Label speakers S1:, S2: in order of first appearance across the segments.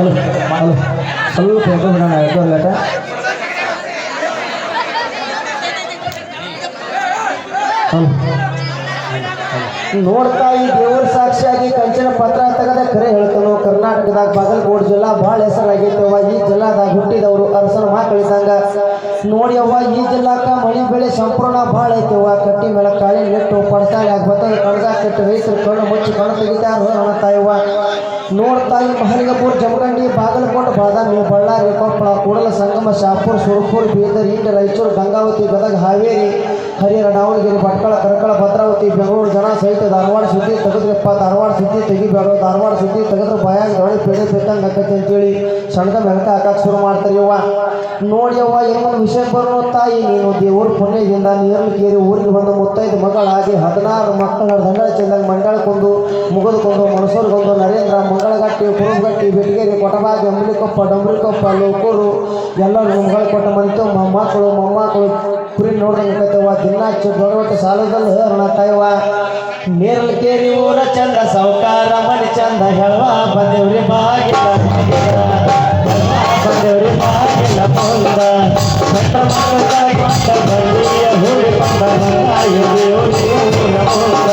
S1: Hello hello ಸ್ವಲ್ಪ ಎದ್ದು ಬಿಡೋಣ ಎದ್ದು ಲೇಟ ನೋಡ್ತಾ ಈ ದೇವರ ಸಾಕ್ಷಿಯಾಗಿ ಕಂಚಿನ ಪತ್ರ ತೆಗೆದ ಕರೆ ಹೇಳ್ತಾನೋ ಕರ್ನಾಟಕದಾಗ ಬಾಗಲಕೋಟೆ ಜಿಲ್ಲಾ ಭಾಳ ಹೆಸರಾಗೈತವ ಈ ಜಿಲ್ಲಾದಾಗ ಹುಟ್ಟಿದವರು ಅರಸನ ಮಕ್ಕಳಿದ್ದಂಗ ನೋಡಿ ಅವ್ವ ಈ ಜಿಲ್ಲಾಕ ಮಳಿ ಬೆಳೆ ಸಂಪೂರ್ಣ ಭಾಳ ಐತವ ಕಟ್ಟಿ ಮೇಲೆ ಕಾಳಿ ನೆಟ್ಟು ಪಡ್ತಾಳೆ ಯಾಕ ಬತ್ತದ ಕಣಗ ಕೆಟ್ಟು ರೈತರು ಕಣ್ಣು ಮುಚ್ಚಿ ಕಣ್ಣು ತೆಗಿತಾರ ನನ್ನ ತಾಯವ್ವ ನೋಡ್ತಾ ಈ ಮಹಲಿಂಗಪುರ ಜಮಖಂಡಿ ಬಾಗಲಕೋಟೆ, ಬಾದಾಮಿ, ಬಳ್ಳಾರಿ, ಕೊಪ್ಪಳ, ಕೂಡಲ, ಸಂಗಮ, ಶಾಪುರ್, ಸುರಪುರ, ಬೀದರ್ ಇಂಡ್ ರಾಯಚೂರು, ಗಂಗಾವತಿ, ಗದಗ, ಹಾವೇರಿ ಹರಿಹರ ದಾವಣಗೆರೆ ಭಟ್ಕಳ, ಕರಕಳ, ಭದ್ರಾವತಿ, ಬೆಂಗಳೂರು ಜನ ಸಹಿತ ಧಾರವಾಡ ಸುದ್ದಿ ತೆಗೆದ್ರಪ್ಪ ಧಾರವಾಡ ಸುದ್ದಿ ತೆಗಿಬೇಡ. ಧಾರವಾಡ ಸುದ್ದಿ ತೆಗೆದ್ರೆ ಭಯ ದೊಡ್ಡ ಪೇಡೆ ಬೇಕಂಗೆ ಆಕತಿ ಅಂತೇಳಿ ಸಣ್ಣದ ಮೆಣಕ ಹಾಕಕ್ಕೆ ಶುರು ಮಾಡ್ತಾರೆ. ಯವ್ವ, ನೋಡಿ ಯವ್ವ ಏನೊಂದು ವಿಷಯ ಬರೋ ತಾಯಿ ನೀನು? ದೇವ್ರ ಪುಣ್ಯದಿಂದ ನೀರಲ್ಕೇರಿ ಊರಿಗೆ ಬಂದು ಮುತ್ತೈದು ಮಗಳಾಗಿ ಹದಿನಾರು ಮಕ್ಕಳ ದಂಡ ಚೆಂದಾಗ ಮಂಡಳಕೊಂಡು ಮುಗಿದುಕೊಂಡು ಮಣಸೂರ್ಗೊಂದು ನರೇಂದ್ರ ಮಂಗಳಗಟ್ಟಿ ಕುರುಗಟ್ಟಿ ಬೆಟಗೇರಿ, ಕೊಟಬಾಗಿ, ಅಂಬಲಿಕೊಪ್ಪ, ಡಂಬ್ರಿಕೊಪ್ಪ, ಲೋಕೂರು ಎಲ್ಲರೂ ಮಗಳು ಕೊಟ್ಟ ಮನಿತು ಮೊಮ್ಮಕ್ಕಳು ಮೊಮ್ಮಕ್ಕಳು ಕುರಿ ನೋಡ್ದಂಗತ್ತವ ದಿನ ದೊಡ್ಡ ಸಾಲದಲ್ಲಿ ಅರುಣ ತಾಯವ್ವ ನೇರಲ್ ಕೇರಿ ಊರ ಚಂದ ಸಾವುಕಾರ ಮನೆ ಚಂದ ಹೇಳುವ ಬಂದೇವ್ರಿ ಬಾಗಿಲ ಬಂದೇವ್ರಿ ಬಾಗಿಲ ಮುಂದ ಸತ್ತ ಮಕ್ಕಳಾಗಿ ಮಕ್ಕ ಬಳ್ಳಿಯ ಹೂಡಿ ಬಂದ ಎದೆಯೋಡಿ ಊರ ಮುಂದ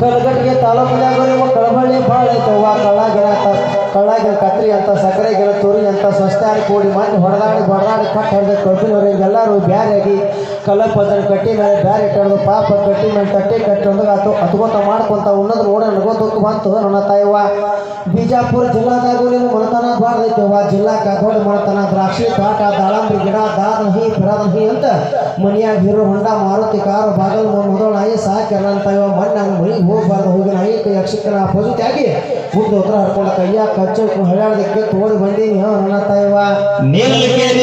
S1: ಕಲಗಟ್ಟಿಗೆ ತಾಲೂಕಿನಾಗ ಇವ ಕಳಬಳ್ಳಿ ಭಾಳ ಐತವ ಕಳ್ಳಾಗಿರ ಕಳ್ಳಾಗಿರ ಕತ್ರಿ ಅಂತ, ಸಕ್ಕರೆ ಗಿಡ ತುರಿ ಅಂತ ಸ್ವಸ್ಥಾನ ಕೂಡಿ ಮಣ್ಣು ಹೊಡೆದಾಡಿ ಬಡದಾಡಿ ಕಟ್ಟ ಹೊಡೆದ ಕಬ್ಬಿನವ್ರು, ಎಲ್ಲರೂ ಆಗಿ ಕಲ್ಲಪ್ಪದನ ಕಟ್ಟಿ ಮೇಲೆ ಬ್ಯಾರೆ ಇಟ್ಟು ಪಾಪ ಕಟ್ಟಿ ಮೇಲೆ ತಟ್ಟೆ ಕಟ್ಟಿ ಒಂದು ಅತು ಅತ್ಕೋತ ಮಾಡ್ಕೊತ ಉಣ್ಣದ್ ನೋಡ ನಗೋದಕ್ಕೆ ಬಂತು ನನ್ನ ತಾಯವ್ವ. ಬಿಜಾಪುರ ಜಿಲ್ಲಾದಾಗೂ ನೀವು ಮಣತನ ಬಾರ್ದೈತವ್ವ ಜಿಲ್ಲಾ ದೊಡ್ಡ ಮಾಡ್ತಾನ, ದ್ರಾಕ್ಷಿ ತಾಟ ದಾಳಂಬಿ, ಗಿಡ, ದಾದಹಿ ಬಿಡದಹಿ ಅಂತ ಮನಿಯಾಗ ಹೀರೋ ಹೊಂಡ, ಮಾರುತಿ, ಕಾರು, ಬಾಗಲ್ ಮುದೋಳ ನಾಯಿ ಸಾಕ್ಯಾರ ತಾಯವ್ವ. ಮಣ್ಣು ಮಣ್ಣಾಗ ಮನೆಗೆ ಹೋಗ್ಬಾರ್ದು ಯಕ್ಷಕನ ಪೊಸಿಟಿಯಾಗಿ ಮುಂದೆ ಉತ್ತರ ಹಡ್ಕೊಂಡು ಕೈಯ ಕಚ್ಚು ಹಳ್ಯಾಡದಕ್ಕೆ ತೋಡಿ ಬಂದೀನಿ. ಹಾ ತಾಯವ್ವ
S2: ನೀಲಕೇರಿ